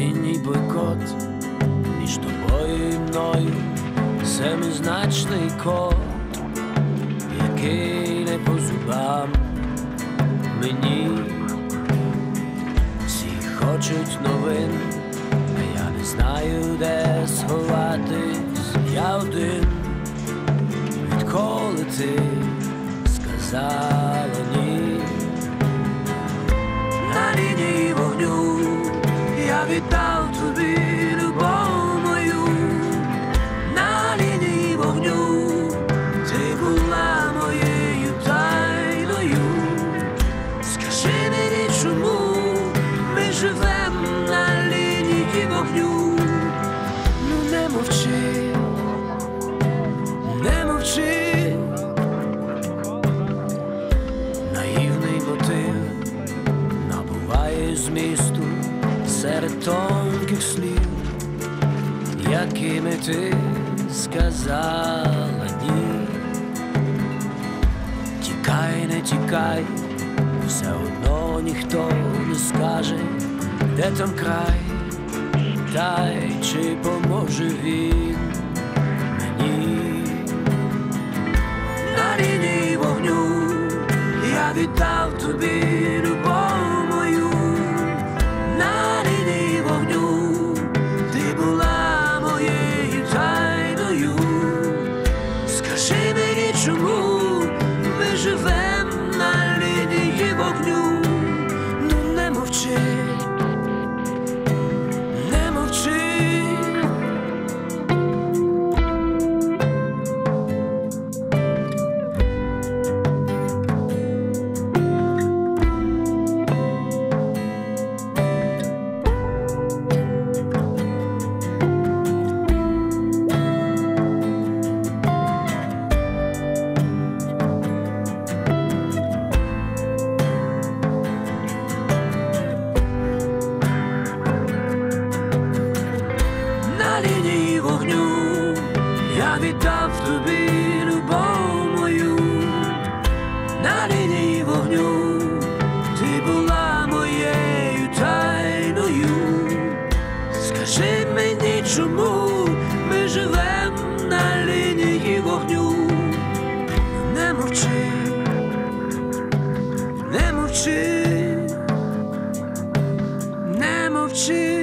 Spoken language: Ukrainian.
осінній бойкот між тобою і мною. Семизначний код, який не по зубам мені. Всі хочуть новин, а я не знаю, де сховатись. Я один, відколи ти сказав. Я тонких слів, якими ти сказала ні. Тікай, не тікай, все одно ніхто не скаже, де там край, та й чи поможе він мені. На лінії вогню я віддав тобі на лінії вогню, я віддав тобі любов мою, на лінії вогню, ти була моєю тайною. Скажи мені, чому ми живем на лінії вогню, не мовчи, не мовчи, не мовчи.